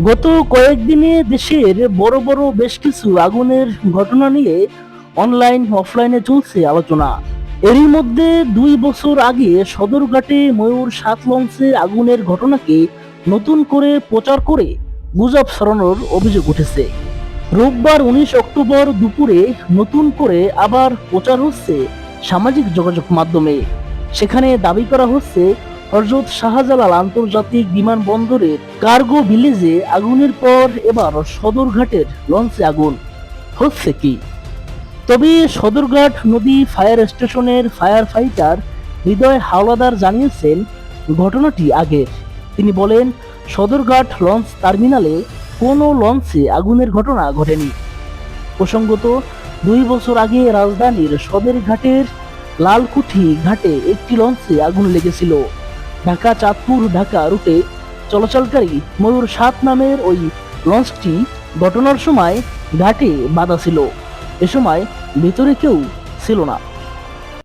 গত কয়েকদিনে দেশের বড় বড় বেশ কিছু আগুনের ঘটনা নিয়ে অনলাইন, অফলাইনে চলছে আলোচনা। এরই মধ্যে দুই বছর আগে সদরঘাটে ময়ূর সাত লঞ্চে আগুনের ঘটনাকে নতুন করে প্রচার করে গুজব ছড়ানোর অভিযোগ উঠেছে। রোববার উনিশ অক্টোবর দুপুরে নতুন করে আবার প্রচার হচ্ছে সামাজিক যোগাযোগ মাধ্যমে। সেখানে দাবি করা হচ্ছে হজরত শাহজালাল আন্তর্জাতিক বিমানবন্দরের কার্গো ভিলেজে আগুনের পর এবার সদরঘাটের লঞ্চে আগুন। হচ্ছে কি? তবে সদরঘাট নদী ফায়ার স্টেশনের ফায়ার ফাইটার হৃদয় হাওলাদার জানিয়েছেন, ঘটনাটি আগের তিনি বলেন, সদরঘাট লঞ্চ টার্মিনালে কোনো লঞ্চে আগুনের ঘটনা ঘটেনি। প্রসঙ্গত, দুই বছর আগে রাজধানীর সদরঘাটের লালকুঠি ঘাটে একটি লঞ্চে আগুন লেগেছিল। ঢাকা চাঁদপুর, ঢাকা রুটে চলাচলকারী ময়ূর সাত নামের ওই লঞ্চটি ঘটনার সময় ঘাটে বাধা ছিল। এ সময় ভেতরে কেউ ছিল না।